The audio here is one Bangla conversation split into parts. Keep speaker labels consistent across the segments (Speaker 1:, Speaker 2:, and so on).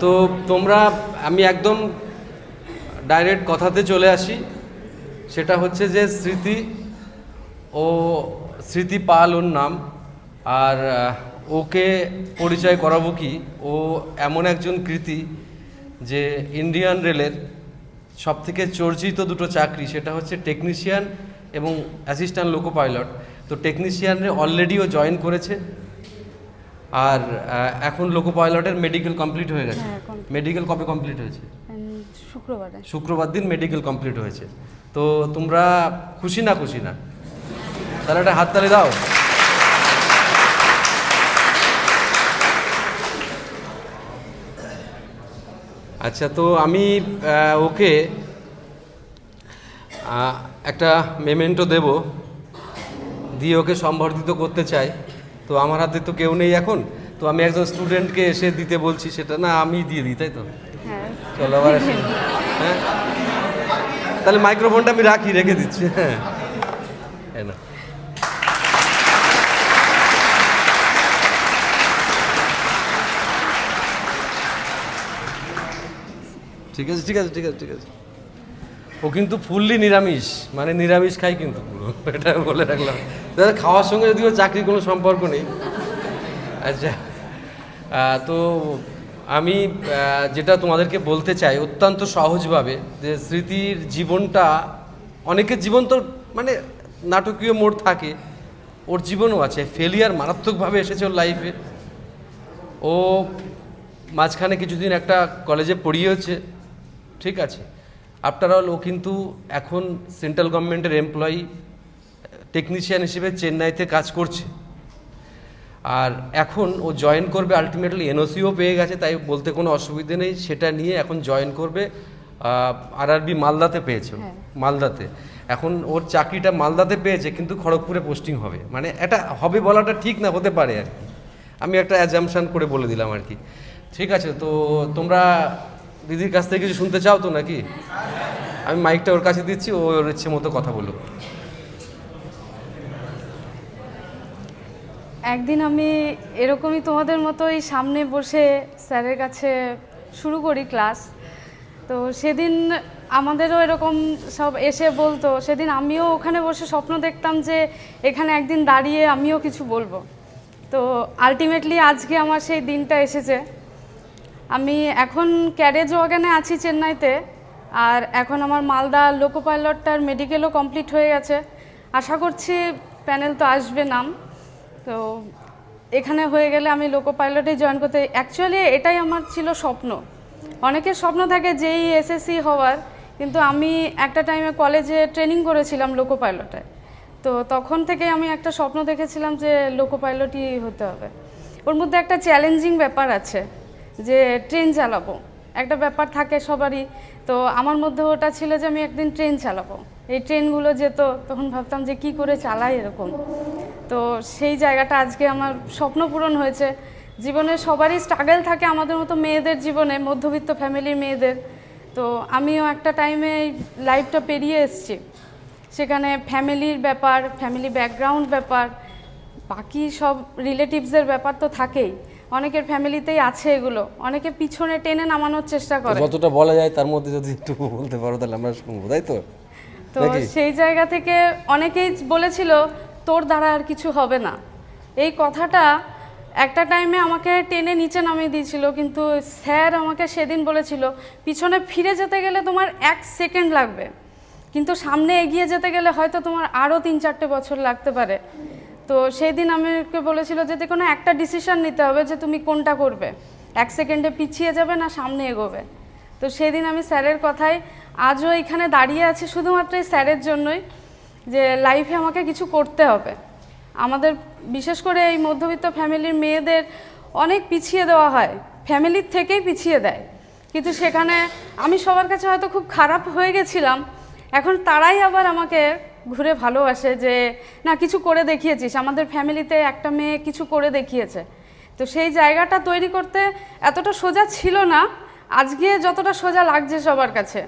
Speaker 1: তো তোমরা, আমি একদম ডাইরেক্ট কথাতে চলে আসি। সেটা হচ্ছে যে স্মৃতি ও স্মৃতি পাল ওর নাম। আর ওকে পরিচয় করাবো কি? ও এমন একজন কৃতি যে ইন্ডিয়ান রেলের সব থেকে চর্চিত দুটো চাকরি সেটা হচ্ছে টেকনিশিয়ান এবং অ্যাসিস্ট্যান্ট লোকো পাইলট তো টেকনিশিয়ানে অলরেডিও জয়েন করেছে আর এখন লোকো পাইলটের মেডিকেল কমপ্লিট হয়ে গেছে।
Speaker 2: হ্যাঁ,
Speaker 1: মেডিকেল কবে কমপ্লিট হয়েছে?
Speaker 2: শুক্রবারে।
Speaker 1: শুক্রবার দিন মেডিকেল কমপ্লিট হয়েছে। তো তোমরা খুশি না খুশি না? তাহলে একটা হাততালি দাও। আচ্ছা তো আমি ওকে একটা মেমেন্টো দেব দিয়ে ওকে সম্বর্ধিত করতে চাই। তো আমার হাতে তো কেউ নেই এখন। তো আমি একজন স্টুডেন্টকে এসে দিতে বলছি সেটা না আমি দিয়ে দিই তাই তো?
Speaker 2: হ্যাঁ।
Speaker 1: চলো আবার হ্যাঁ? তাহলে মাইক্রোফোনটা আমি রাখি রেখে দিচ্ছি হ্যাঁ। এই ঠিক আছে ঠিক আছে ঠিক আছে ঠিক আছে। ও কিন্তু ফুললি নিরামিষ মানে নিরামিষ খাই কিন্তু এটা বলে রাখলাম। দাদা, খাওয়ার সঙ্গে যদিও চাকরির কোনো সম্পর্ক নেই। আচ্ছা তো আমি যেটা তোমাদেরকে বলতে চাই, অত্যন্ত সহজভাবে যে স্মৃতির জীবনটা, অনেকের জীবন তো মানে নাটকীয় মোড় থাকে, ওর জীবনও আছে ফেলিয়ার মারাত্মকভাবে এসেছে ওর লাইফে ও মাঝখানে কিছুদিন একটা কলেজে পড়িয়েছে ঠিক আছে। আফটার অল ও কিন্তু এখন সেন্ট্রাল গভর্নমেন্টের এমপ্লয়ি টেকনিশিয়ান হিসেবে চেন্নাইতে কাজ করছে। আর এখন ও জয়েন করবে আলটিমেটলি এনওসিও পেয়ে গেছে তাই বলতে কোনো অসুবিধে নেই। সেটা নিয়ে এখন জয়েন করবে আর আরবি মালদাতে পেয়েছে
Speaker 2: হ্যাঁ।
Speaker 1: মালদাতে। এখন ওর চাকরিটা মালদাতে পেয়েছে কিন্তু খড়গপুরে পোস্টিং হবে। মানে এটা হবে বলাটা ঠিক না হতে পারে আর কি। আমি একটা অ্যাজামশান করে বলে দিলাম আর কি। ঠিক আছে তো তোমরা দিদির কাছ থেকে কিছু শুনতে চাও তো নাকি? আমি মাইকটা ওর কাছে দিচ্ছি, ও ওর ইচ্ছে মতো কথা বলুক।
Speaker 2: একদিন আমি এরকমই তোমাদের মতোই সামনে বসে স্যারের কাছে শুরু করি ক্লাস। তো সেদিন আমাদেরও এরকম সব এসে বলতো, সেদিন আমিও ওখানে বসে স্বপ্ন দেখতাম যে এখানে একদিন দাঁড়িয়ে আমিও কিছু বলব। তো আলটিমেটলি আজকে আমার সেই দিনটা এসেছে। আমি এখন ক্যারেজ ওয়াগানে আছি চেন্নাইতে, আর এখন আমার মালদা লোকো পাইলটটার মেডিকেলও কমপ্লিট হয়ে গেছে। আশা করছি প্যানেল তো আসবে নাম। তো এখানে হয়ে গেলে আমি লোকো পাইলটে জয়েন করতে অ্যাকচুয়ালি এটাই আমার ছিল স্বপ্ন। অনেকের স্বপ্ন থাকে যেই এসএসসি হওয়ার, কিন্তু আমি একটা টাইমে কলেজে ট্রেনিং করেছিলাম লোকো পাইলটে তো তখন থেকে আমি একটা স্বপ্ন দেখেছিলাম যে লোকো পাইলটই হতে হবে। ওর মধ্যে একটা চ্যালেঞ্জিং ব্যাপার আছে। যে ট্রেন চালাবো। একটা ব্যাপার থাকে সবারই। তো আমার মধ্যে ওটা ছিল যে আমি একদিন ট্রেন চালাবো। এই ট্রেনগুলো যেত, তখন ভাবতাম যে কি করে চালাই এরকম। তো সেই জায়গাটা আজকে আমার স্বপ্ন পূরণ হয়েছে। জীবনে সবারই স্ট্রাগল থাকে আমাদের মতো মেয়েদের জীবনে, মধ্যবিত্ত ফ্যামিলির মেয়েদের। তো আমিও একটা টাইমে এই লাইফটা পেরিয়ে এসেছি। সেখানে ফ্যামিলির ব্যাপার ফ্যামিলি ব্যাকগ্রাউন্ড ব্যাপার, বাকি সব রিলেটিভসের ব্যাপার তো থাকেই। অনেকের ফ্যামিলিতেই আছে এগুলো। অনেকে পিছনে টেনে নামানোর চেষ্টা করে।
Speaker 1: যতটা বলা যায় তার মধ্যে যদি একটু বলতে পারো তাহলে আমরা শুনব তাই তো?
Speaker 2: তো সেই জায়গা থেকে অনেকেই বলেছিল তোর দ্বারা আর কিছু হবে না। এই কথাটা একটা টাইমে আমাকে টেনে নিচে নামিয়ে দিয়েছিল কিন্তু স্যার আমাকে সেদিন বলেছিল পিছনে ফিরে যেতে গেলে তোমার এক সেকেন্ড লাগবে। কিন্তু সামনে এগিয়ে যেতে গেলে হয়তো তোমার আরও তিন চারটে বছর লাগতে পারে। তো সেই দিন আমাকে বলেছিল যে যে কোনো একটা ডিসিশন নিতে হবে যে তুমি কোনটা করবে। এক সেকেন্ডে পিছিয়ে যাবে না সামনে এগোবে। তো সেদিন আমি স্যারের কথায় আজও এখানে দাঁড়িয়ে আছি শুধুমাত্র এই স্যারের জন্যই যে লাইফে আমাকে কিছু করতে হবে। আমাদের বিশেষ করে এই মধ্যবিত্ত ফ্যামিলির মেয়েদের অনেক পিছিয়ে দেওয়া হয়। ফ্যামিলির থেকেই পিছিয়ে দেয়। কিন্তু সেখানে আমি সবার কাছে হয়তো খুব খারাপ হয়ে গেছিলাম। এখন তারাই আবার আমাকে ঘুরে ভালোবাসে যে, না, কিছু করে দেখিয়েছিস। আমাদের ফ্যামিলিতে একটা মেয়ে কিছু করে দেখিয়েছে। তো সেই জায়গাটা তৈরি করতে এতটা সোজা ছিল না। আজকে যতটা সোজা লাগছে সবার কাছে।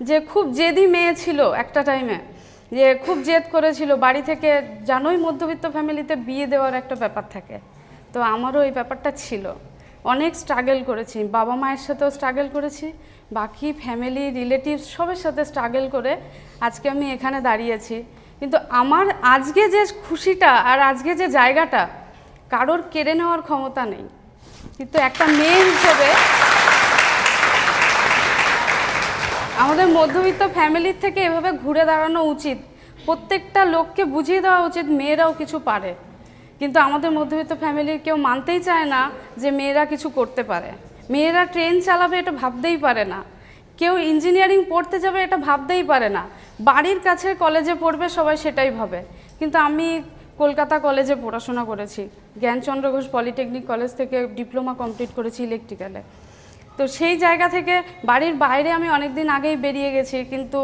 Speaker 2: যে খুব জেদি মেয়ে ছিল একটা টাইমে যে খুব জেদ করেছিল, বাড়ি থেকে জানোই মধ্যবিত্ত ফ্যামিলিতে বিয়ে দেওয়ার একটা ব্যাপার থাকে। তো আমারও এই ব্যাপারটা ছিল। অনেক স্ট্রাগল করেছি। বাবা মায়ের সাথেও স্ট্রাগল করেছি, বাকি ফ্যামিলি রিলেটিভস সবের সাথে স্ট্রাগল করে আজকে আমি এখানে দাঁড়িয়েছি কিন্তু আমার আজকে যে খুশিটা আর আজকে যে জায়গাটা, কারোর কেড়ে নেওয়ার ক্ষমতা নেই। কিন্তু একটা মেয়ে হিসেবে আমাদের মধ্যবিত্ত ফ্যামিলির থেকে এভাবে ঘুরে দাঁড়ানো উচিত। প্রত্যেকটা লোককে বুঝিয়ে দেওয়া উচিত, মেয়েরাও কিছু পারে। কিন্তু আমাদের মধ্যবিত্ত ফ্যামিলির কেউ মানতেই চায় না যে মেয়েরা কিছু করতে পারে। মেয়েরা ট্রেন চালাবে এটা ভাবতেই পারে না। কেউ ইঞ্জিনিয়ারিং পড়তে যাবে এটা ভাবতেই পারে না। বাড়ির কাছে কলেজে পড়বে, সবাই সেটাই ভাবে। কিন্তু আমি কলকাতা কলেজে পড়াশোনা করেছি। জ্ঞানচন্দ্র ঘোষ পলিটেকনিক কলেজ থেকে ডিপ্লোমা কমপ্লিট করেছি ইলেকট্রিক্যালে তো সেই জায়গা থেকে বাড়ির বাইরে আমি অনেক দিন আগেই বেরিয়ে গেছি, কিন্তু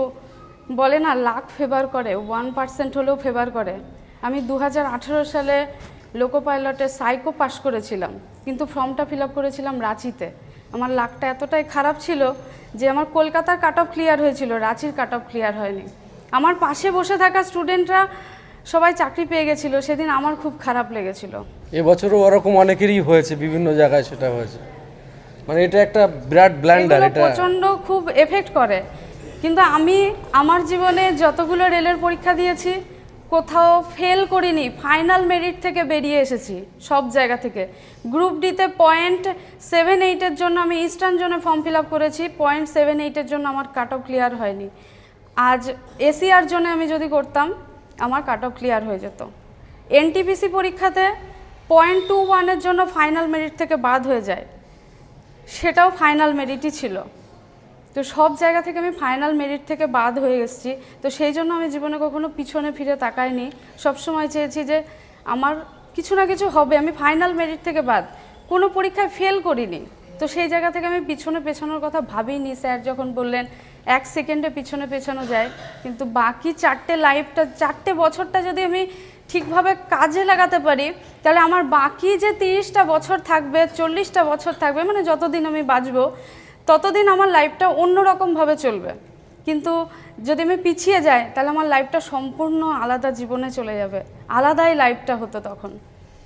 Speaker 2: বলে না লাখ ফেভার করে ওয়ান পার্সেন্ট হলেও ফেভার করে। আমি দু হাজার আঠেরো সালে লোকো পাইলটে সাইকো পাস করেছিলাম কিন্তু ফর্মটা ফিল আপ করেছিলাম রাঁচিতে। আমার লাকটা এতটাই খারাপ ছিল যে আমার কলকাতার কাট অফ ক্লিয়ার হয়েছিল রাঁচির কাট অফ ক্লিয়ার হয়নি। আমার পাশে বসে থাকা স্টুডেন্টরা সবাই চাকরি পেয়ে গেছিল সেদিন আমার খুব খারাপ লেগেছিল।
Speaker 1: এবছরও ওরকম অনেকেরই হয়েছে বিভিন্ন জায়গায় সেটা হয়েছে। মানে এটা একটা বিরাট ব্ল্যান্ডার এটা
Speaker 2: প্রচণ্ড খুব এফেক্ট করে। কিন্তু আমি আমার জীবনে যতগুলো রেলের পরীক্ষা দিয়েছি কোথাও ফেল করিনি ফাইনাল মেরিট থেকে বেরিয়ে এসেছি, সব জায়গা থেকে। গ্রুপ ডিতে পয়েন্ট সেভেন এইটের জন্য আমি ইস্টার্ন জোনে ফর্ম ফিল আপ করেছি পয়েন্ট সেভেন এইটের জন্য আমার কাট অফ ক্লিয়ার হয়নি। আজ এসিআর জন্য আমি যদি করতাম, আমার কাট অফ ক্লিয়ার হয়ে যেত। এনটিপিসি পরীক্ষাতে পয়েন্ট টু ওয়ানের জন্য ফাইনাল মেরিট থেকে বাদ হয়ে যায়, সেটাও ফাইনাল মেরিটই ছিল। তো সব জায়গা থেকে আমি ফাইনাল মেরিট থেকে বাদ হয়ে এসেছি। তো সেই জন্য আমি জীবনে কখনো পিছনে ফিরে তাকাইনি। সবসময় চেয়েছি যে আমার কিছু না কিছু হবে, আমি ফাইনাল মেরিট থেকে বাদ। কোনো পরীক্ষায় ফেল করিনি। তো সেই জায়গা থেকে আমি পিছনে পেছানোর কথা ভাবিনি। স্যার যখন বললেন, এক সেকেন্ডে পিছনে পেছানো যায়, কিন্তু বাকি চারটে লাইফটা চারটে বছরটা যদি আমি ঠিকভাবে কাজে লাগাতে পারি, তাহলে আমার বাকি যে তিরিশটা বছর থাকবে, চল্লিশটা বছর থাকবে মানে যতদিন আমি বাঁচবো ততদিন আমার লাইফটা অন্যরকমভাবে চলবে। কিন্তু যদি আমি পিছিয়ে যাই তাহলে আমার লাইফটা সম্পূর্ণ আলাদা জীবনে চলে যাবে। আলাদাই লাইফটা হতো তখন।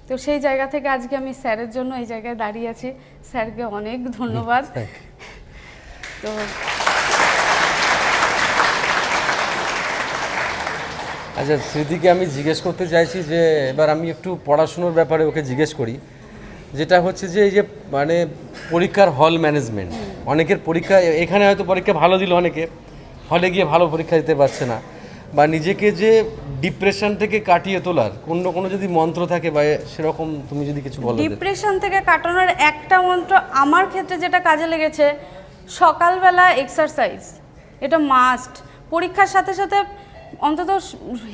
Speaker 2: তো সেই জায়গা থেকে আজকে আমি স্যারের জন্য এই জায়গায় দাঁড়িয়ে আছি। স্যারকে অনেক ধন্যবাদ। তো
Speaker 1: আচ্ছা স্মৃতিকে আমি জিজ্ঞেস করতে চাইছি যে এবার আমি একটু পড়াশুনোর ব্যাপারে ওকে জিজ্ঞেস করি। যেটা হচ্ছে যে এই যে মানে পরীক্ষার হল ম্যানেজমেন্ট অনেকের পরীক্ষা, এখানে হয়তো পরীক্ষা ভালো দিল অনেকে, হলে গিয়ে ভালো পরীক্ষা দিতে পারছে না। বা নিজেকে যে ডিপ্রেশন থেকে কাটিয়ে তোলার, কোনো কোনো যদি মন্ত্র থাকে বা সেরকম তুমি যদি কিছু বলো
Speaker 2: ডিপ্রেশন থেকে কাটানোর একটা মন্ত্র আমার ক্ষেত্রে যেটা কাজে লেগেছে, সকালবেলা এক্সারসাইজ এটা মাস্ট পরীক্ষার সাথে সাথে অন্তত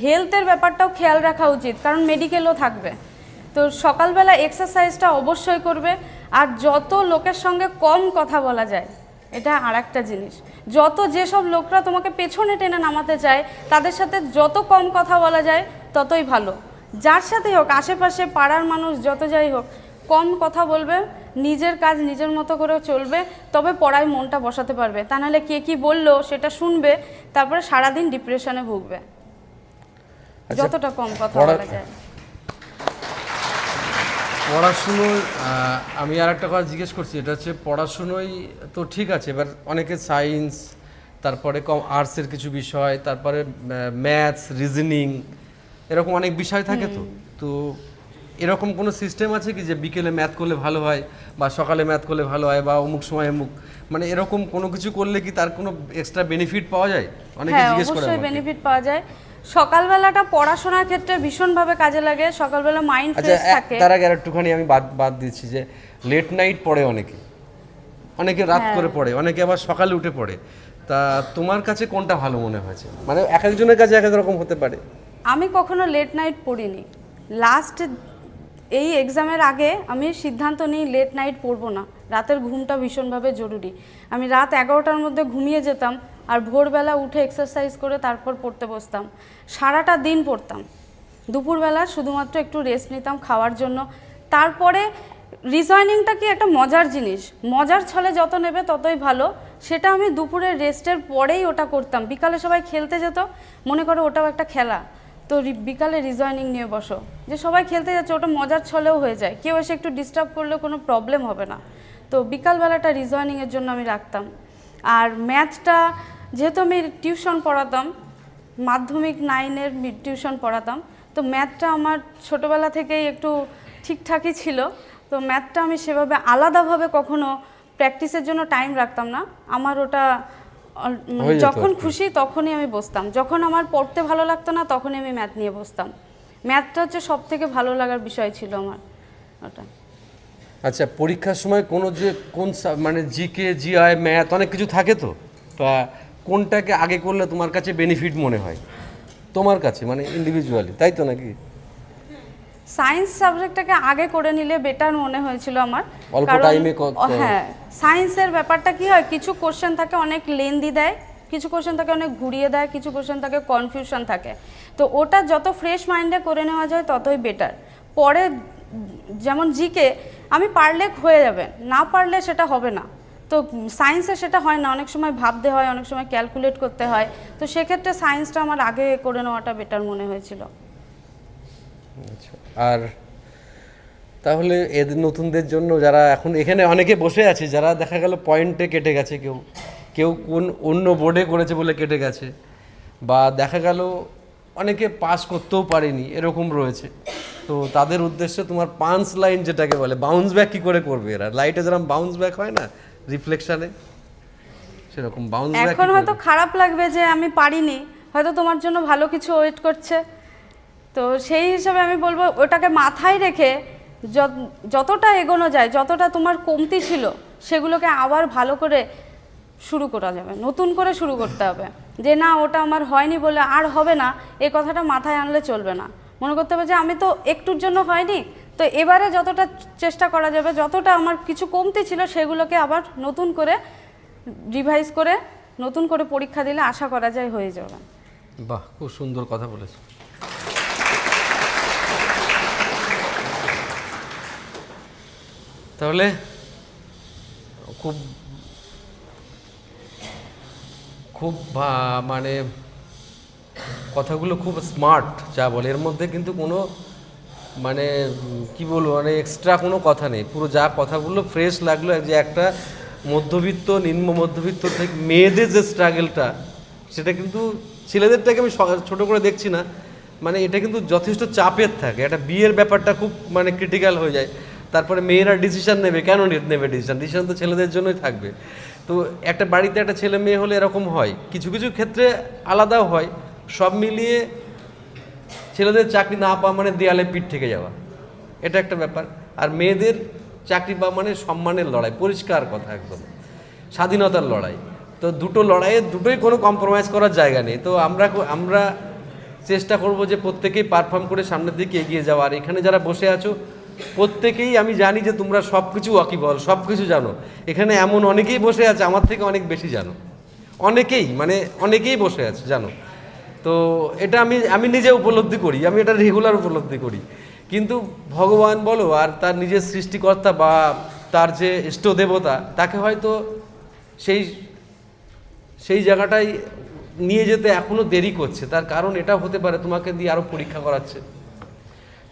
Speaker 2: হেলথের ব্যাপারটাও খেয়াল রাখা উচিত, কারণ মেডিকেলও থাকবে। তো সকালবেলা এক্সারসাইজটা অবশ্যই করবে আর যত লোকের সঙ্গে কম কথা বলা যায় এটা আর একটা জিনিস। যত যেসব লোকরা তোমাকে পেছনে টেনে নামাতে চায় তাদের সাথে যত কম কথা বলা যায় ততই ভালো। যার সাথেই হোক আশেপাশে পাড়ার মানুষ যত যাই হোক কম কথা বলবে নিজের কাজ নিজের মতো করে চলবে তবে পড়ায় মনটা বসাতে পারবে। তা নাহলে কে কি বলল সেটা শুনবে তারপরে সারাদিন ডিপ্রেশনে ভুগবে।
Speaker 1: আচ্ছা,
Speaker 2: যতটা কম কথা বলা যায়।
Speaker 1: পড়াশুনোর আমি আর একটা কথা জিজ্ঞেস করছি এটা হচ্ছে পড়াশুনোই তো ঠিক আছে এবার অনেকে সায়েন্স তারপরে কম আর্টসের কিছু বিষয় তারপরে ম্যাথস রিজনিং এরকম অনেক বিষয় থাকে তো। তো এরকম কোনো সিস্টেম আছে কি যে বিকেলে ম্যাথ করলে ভালো হয় বা সকালে ম্যাথ করলে ভালো হয় বা অমুক সময় অমুক? মানে এরকম কোনো কিছু করলে কি তার কোনো এক্সট্রা বেনিফিট পাওয়া যায়? অনেকে
Speaker 2: হ্যাঁ
Speaker 1: জিজ্ঞেস করে
Speaker 2: অবশ্যই বেনিফিট পাওয়া যায়। সকালবেলাটা পড়াশোনার ক্ষেত্রে ভীষণভাবে কাজে লাগে সকালবেলা মাইন্ড
Speaker 1: আচ্ছা
Speaker 2: ফ্রেশ থাকে।
Speaker 1: তার আগে একটুখানি আমি বাদ বাদ দিচ্ছি যে লেট নাইট পড়ে অনেকে। অনেকে রাত
Speaker 2: হ্যাঁ।
Speaker 1: করে পড়ে অনেকে আবার সকালে উঠে পড়ে। তা তোমার কাছে কোনটা ভালো মনে হয়েছে? মানে এক একজনের কাছে এক এক রকম হতে পারে।
Speaker 2: আমি কখনো লেট নাইট পড়িনি। লাস্ট এই এক্সামের আগে আমি সিদ্ধান্ত নিই লেট নাইট পড়ব না। রাতের ঘুমটা ভীষণভাবে জরুরি। আমি রাত এগারোটার মধ্যে ঘুমিয়ে যেতাম আর ভোরবেলা উঠে এক্সারসাইজ করে তারপর পড়তে বসতাম। সারাটা দিন পড়তাম। দুপুরবেলা শুধুমাত্র একটু রেস্ট নিতাম খাওয়ার জন্য। তারপরে রিজয়নিংটা কি একটা মজার জিনিস। মজার ছলে যত নেবে ততই ভালো। সেটা আমি দুপুরের রেস্টের পরেই ওটা করতাম। বিকালে সবাই খেলতে যেত, মনে করো ওটাও একটা খেলা। তো বিকালে রিজয়নিং নিয়ে বসো। যে সবাই খেলতে যাচ্ছে, ওটা মজার ছলেও হয়ে যায়। কেউ এসে একটু ডিস্টার্ব করলেও কোনো প্রবলেম হবে না। তো বিকালবেলাটা রিজয়নিংয়ের জন্য আমি রাখতাম। আর ম্যাথটা যেহেতু আমি টিউশন পড়াতাম মাধ্যমিক নাইনের টিউশন পড়াতাম তো ম্যাথটা আমার ছোটোবেলা থেকেই একটু ঠিকঠাকই ছিল। তো ম্যাথটা আমি সেভাবে আলাদাভাবে কখনো প্র্যাকটিসের জন্য টাইম রাখতাম না। আমার ওটা মানে যখন খুশি তখনই আমি বসতাম। যখন আমার পড়তে ভালো লাগতো না তখনই আমি ম্যাথ নিয়ে বসতাম। ম্যাথটা হচ্ছে সব থেকে ভালো লাগার বিষয় ছিল আমার ওটা।
Speaker 1: আচ্ছা পরীক্ষার সময় কোনো যে কোন মানে জিকে জিআই ম্যাথ অনেক কিছু থাকে তো? তা কোনটাকে আগে করলে তোমার কাছে বেনিফিট মনে হয়? তোমার কাছে মানে ইন্ডিভিজুয়ালি তাই তো নাকি?
Speaker 2: সায়েন্স সাবজেক্টটাকে আগে করে নিলে বেটার মনে হয়েছিল আমার।
Speaker 1: অল্প
Speaker 2: ও, হ্যাঁ সায়েন্সের ব্যাপারটা কি হয় কিছু কোশ্চেন থাকে অনেক লেন্দি দেয় কিছু কোশ্চেন থাকে অনেক ঘুরিয়ে দেয় কিছু কোশ্চেন থাকে কনফিউশন থাকে। তো ওটা যত ফ্রেশ মাইন্ডে করে নেওয়া যায় ততই বেটার পরে যেমন জিকে আমি পারলে হয়ে যাবে, না পারলে সেটা হবে না। তো সায়েন্সে সেটা হয় না, অনেক সময় ভাবতে হয়, অনেক সময় ক্যালকুলেট করতে হয়। তো সেক্ষেত্রে সায়েন্সটা আমার আগে করে নেওয়াটা বেটার মনে হয়েছিল।
Speaker 1: আচ্ছা আর তাহলে এদের নতুনদের জন্য যারা এখন এখানে অনেকে বসে আছে, যারা দেখা গেল পয়েন্টে কেটে গেছে, কেউ কেউ কোন অন্য বোর্ডে করেছে বলে কেটে গেছে, বা দেখা গেল অনেকে পাস করতেও পারেনি এরকম রয়েছে। তো তাদের উদ্দেশ্যে তোমার পাঞ্চ লাইন যেটাকে বলে বাউন্স ব্যাক কি করে করবে এরা? লাইটে যেরকম বাউন্স ব্যাক হয় না রিফ্লেকশনে সেরকম বাউন্স ব্যাক
Speaker 2: এখন হয়তো খারাপ লাগবে যে আমি পারিনি হয়তো তোমার জন্য ভালো কিছু ওয়েট করছে। তো সেই হিসাবে আমি বলব ওটাকে মাথায় রেখে যত- যতটা এগোনো যায় যতটা তোমার কমতি ছিল সেগুলোকে আবার ভালো করে শুরু করা যাবে নতুন করে শুরু করতে হবে। যে, না, ওটা আমার হয়নি বলে আর হবে না, এই কথাটা মাথায় আনলে চলবে না। মনে করতে হবে যে, আমি তো একটুর জন্য হয়নি। তো এবারে যতটা চেষ্টা করা যাবে, যতটা আমার কিছু কমতি ছিল, সেগুলোকে আবার নতুন করে রিভাইজ করে, নতুন করে পরীক্ষা দিলে আশা করা যায় হয়ে যাবে।
Speaker 1: বাহ, খুব সুন্দর কথা বলেছ। তাহলে, খুব খুব মানে কথাগুলো খুব স্মার্ট যা বলে। এর মধ্যে কিন্তু কোনো মানে কি বলব মানে এক্সট্রা কোনো কথা নেই। পুরো যা কথাগুলো ফ্রেশ লাগল, যে একটা মধ্যবিত্ত, নিম্ন মধ্যবিত্ত থেকে মেয়েদের যে স্ট্রাগলটা সেটা কিন্তু ছেলেদেরটাকে আমি ছোট করে দেখছি না। মানে এটা কিন্তু যথেষ্ট চাপের থাকে। একটা বিয়ের ব্যাপারটা খুব মানে ক্রিটিক্যাল হয়ে যায়। তারপরে মেয়েরা ডিসিশন নেবে, কেন নেবে ডিসিশন ডিসিশন তো ছেলেদের জন্যই থাকবে। তো একটা বাড়িতে একটা ছেলে মেয়ে হলে এরকম হয়। কিছু কিছু ক্ষেত্রে আলাদাও হয়। সব মিলিয়ে ছেলেদের চাকরি না পাওয়া মানে দেয়ালে পিঠ থেকে যাওয়া। এটা একটা ব্যাপার। আর মেয়েদের চাকরি পাওয়া মানে সম্মানের লড়াই। পরিষ্কার কথা একদম। স্বাধীনতার লড়াই। তো দুটো লড়াইয়ের দুটোই কোনো কম্প্রোমাইজ করার জায়গা নেই। তো আমরা আমরা চেষ্টা করব যে প্রত্যেকেই পারফর্ম করে সামনের দিকে এগিয়ে যাওয়া। আর এখানে যারা বসে আছো প্রত্যেকেই আমি জানি যে তোমরা সব কিছু ওয়াকিবল সব কিছু জানো। এখানে এমন অনেকেই বসে আছে, আমার থেকে অনেক বেশি জানো। অনেকেই মানে অনেকেই বসে আছে, জানো। তো এটা আমি আমি নিজে উপলব্ধি করি, আমি এটা রেগুলার উপলব্ধি করি। কিন্তু ভগবান বলো, আর তার নিজের সৃষ্টিকর্তা বা তার যে ইষ্ট দেবতা, তাকে হয়তো সেই সেই জায়গাটাই নিয়ে যেতে এখনও দেরি করছে। তার কারণ এটা হতে পারে, তোমাকে দিয়ে আরও পরীক্ষা করাচ্ছে।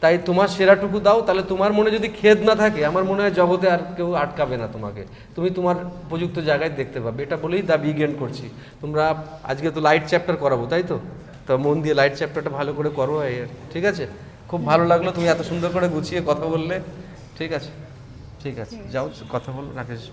Speaker 1: তাই তোমার সেরাটুকু দাও, তাহলে তোমার মনে যদি খেদ না থাকে, আমার মনে হয় জগতে আর কেউ আটকাবে না তোমাকে। তুমি তোমার উপযুক্ত জায়গায় দেখতে পাবে। এটা বলেই দা বিজ্ঞান করছি। তোমরা আজকে তো লাইট চ্যাপ্টার করাবো, তাই তো? তো মন দিয়ে লাইট চ্যাপ্টারটা ভালো করে করো। ঠিক আছে? খুব ভালো লাগল তুমি এত সুন্দর করে গুছিয়ে কথা বললে। ঠিক আছে? ঠিক আছে। যাও, কথা বলো, রাকেশ।